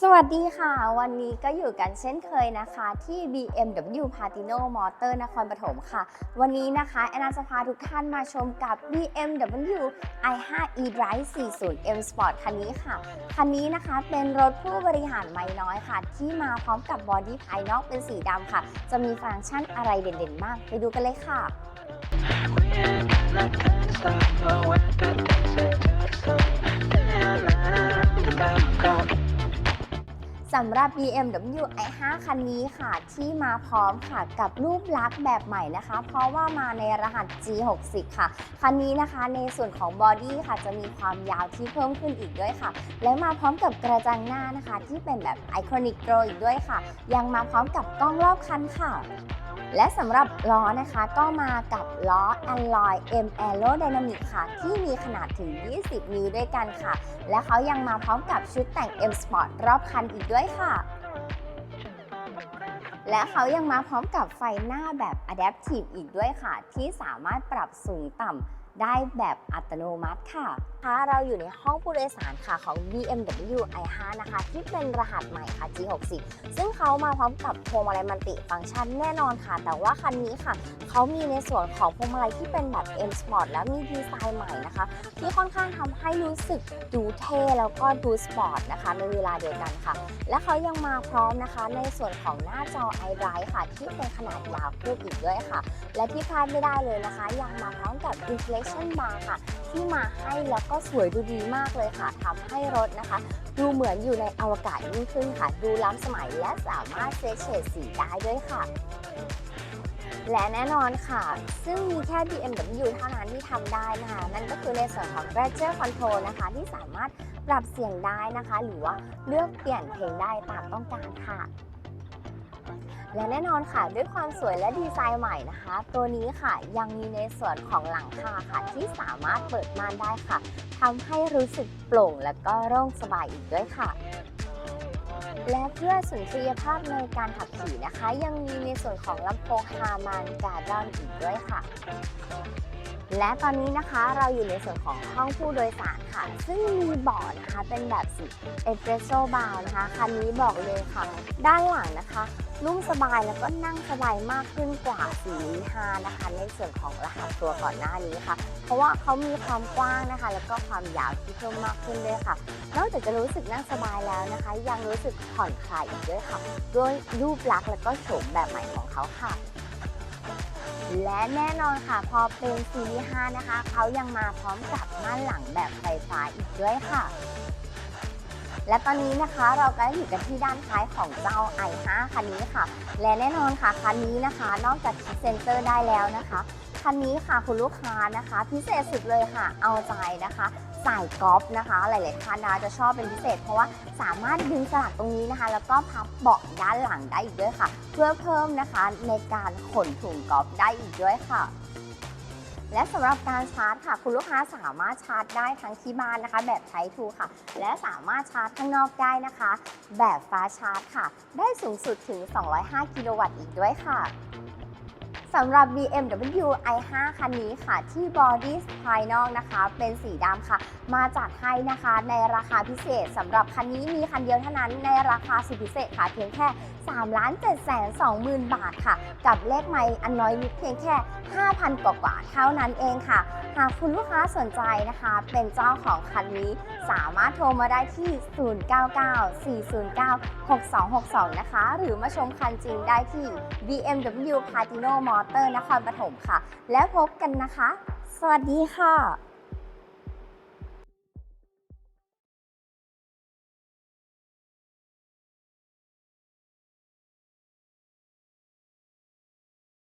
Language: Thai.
สวัสดีค่ะ วันนี้ก็อยู่กันเช่นเคยนะคะที่ BMW Patino Motor นครปฐมค่ะ วันนี้นะคะแอนนาจะพาทุกท่านมาชมกับ BMW i5 eDrive 40M Sport คันนี้ค่ะ คันนี้นะคะเป็นรถผู้บริหารไม่น้อยค่ะ ที่มาพร้อมกับบอดี้ภายนอกเป็นสีดำค่ะ จะมีฟังก์ชันอะไรเด่นๆบ้างไปดูกันเลยค่ะ สำหรับ BMW i5 คันนี้ค่ะ ที่มาพร้อมค่ะกับรูปลักษณ์แบบใหม่นะคะ เพราะว่ามาในรหัส G60 ค่ะ คันนี้นะคะในส่วนของบอดี้ค่ะ จะมีความยาวที่เพิ่มขึ้นอีกด้วยค่ะ และมาพร้อมกับกระจังหน้านะคะ ที่เป็นแบบไอคอนิกโกรอีกด้วยค่ะ ยังมาพร้อมกับกล้องรอบคันค่ะ และสำหรับล้อนะคะก็มากับล้อ Alloy M Aerodynamic ค่ะ ที่มีขนาดถึง 20 นิ้วด้วยกันค่ะ และเขายังมาพร้อมกับชุดแต่ง M Sport รอบคันอีกด้วยค่ะ และเขายังมาพร้อมกับไฟหน้าแบบ Adaptive อีกด้วยค่ะ ที่สามารถปรับสูงต่ำ ได้แบบอัตโนมัติค่ะค่ะเราอยู่ในห้องผู้โดยสารค่ะของ BMW i5 นะคะ ที่เป็นรหัสใหม่ค่ะ G60 ซึ่งเขามาพร้อมกับพวงมาลัยมัลติฟังก์ชันแน่นอนค่ะ แต่ว่าคันนี้ค่ะ เขามีในส่วนของพวงมาลัยที่เป็นแบบ M Sport แล้วมีดีไซน์ใหม่นะคะ ที่ค่อนข้างทำให้รู้สึกดูเท่แล้วก็ดูสปอร์ตนะคะ ในเวลาเดียวกันค่ะ และเขายังมาพร้อมนะคะในส่วนของหน้าจอ iDrive ค่ะ ที่เป็นขนาดยาวขึ้นอีกด้วยค่ะ และที่พลาดไม่ได้เลยนะคะ ยังมาพร้อมกับ Reflection Bar ค่ะ ที่มาให้แล้วก็สวยดูดีมากเลยค่ะทำให้รถนะคะ ดูเหมือนอยู่ในอวกาศยิ่งขึ้นค่ะ ดูล้ำสมัยและสามารถเซตเฉดสีได้ด้วยค่ะและแน่นอนค่ะ ซึ่งมีแค่ BMW เท่านั้นที่ทำได้นะคะ นั่นก็คือในส่วนของ Gradual Control นะคะ ที่สามารถปรับเสียงได้นะคะ หรือว่าเลือกเปลี่ยนเพลงได้ตามต้องการค่ะ และแน่นอนค่ะด้วยความสวยและดีไซน์ใหม่นะคะ ตัวนี้ค่ะยังมีในส่วนของหลังคาค่ะที่สามารถเปิดม่านได้ค่ะทำให้รู้สึกโปร่งและก็โล่งสบายอีกด้วยค่ะและเพื่อสุนทรียภาพในการขับขี่นะคะ ยังมีในส่วนของลำโพงฮามันการ์ดอนอีกด้วยค่ะ และตอนนี้นะคะเราอยู่ในส่วนของห้องผู้โดยสารค่ะ ซึ่งมีเบาะนะคะเป็นแบบสีเอสเปรสโซ่บาวนะคะคันนี้บอกเลยค่ะ ด้านหลังนะคะ นุ่มสบายแล้วก็นั่งสบายมากขึ้นกว่าสี5นะคะ ในส่วนของรหัสตัวก่อนหน้านี้ค่ะ เพราะว่าเขามีความกว้างนะคะ แล้วก็ความยาวที่เพิ่มมากขึ้นด้วยค่ะ นอกจากจะรู้สึกนั่งสบายแล้วนะคะ ยังรู้สึกผ่อนคลายอีกด้วยค่ะ ด้วยรูปลักษณ์และก็โฉมแบบใหม่ของเขาค่ะและแน่นอนค่ะ พอเป็นซีรีส์5นะคะ เขายังมาพร้อมกับม่านหลังแบบไฟฟ้าอีกด้วยค่ะ และตอนนี้นะคะเราก็อยู่กันที่ด้านท้ายของเจ้า i5 คันนี้ค่ะ และแน่นอนค่ะคันนี้นะคะ นอกจากเซนเซอร์ได้แล้วนะคะคันนี้ค่ะคุณลูกค้านะคะ พิเศษสุดเลยค่ะ เอาใจนะคะสายกอล์ฟนะคะ หลายๆท่านนะจะชอบเป็นพิเศษ เพราะว่าสามารถดึงสลักตรงนี้นะคะ แล้วก็พับเบาะด้านหลังได้อีกด้วยค่ะ เพื่อเพิ่มนะคะในการขนถุงกอล์ฟได้อีกด้วยค่ะ และสำหรับการชาร์จค่ะ คุณลูกค้าสามารถชาร์จได้ทั้งที่บ้านนะคะ แบบใช้ทูค่ะ และสามารถชาร์จข้างนอกได้นะคะ แบบฟ้าชาร์จค่ะ ได้สูงสุดถึง 205 กิโลวัตต์อีกด้วยค่ะ สำหรับ BMW i5 คันนี้ค่ะ ที่บอดี้ภายนอกนะคะ เป็นสีดำค่ะ มาจัดให้นะคะ ในราคาพิเศษสำหรับคันนี้มีคันเดียวเท่านั้นในราคาสุดพิเศษค่ะเพียงแค่3 7 2 0 0 0 0 บาทค่ะ กับเลขไมล์อันน้อยนิดเพียงแค่ 5,000 กว่าๆเท่านั้นเองค่ะ หากคุณลูกค้าสนใจนะคะ เป็นเจ้าของคันนี้ สามารถโทรมาได้ที่ 0994096262 นะคะ หรือมาชมคันจริงได้ที่ BMW Patino อเตอร์นครปฐมค่ะ แล้วพบกันนะคะ สวัสดีค่ะ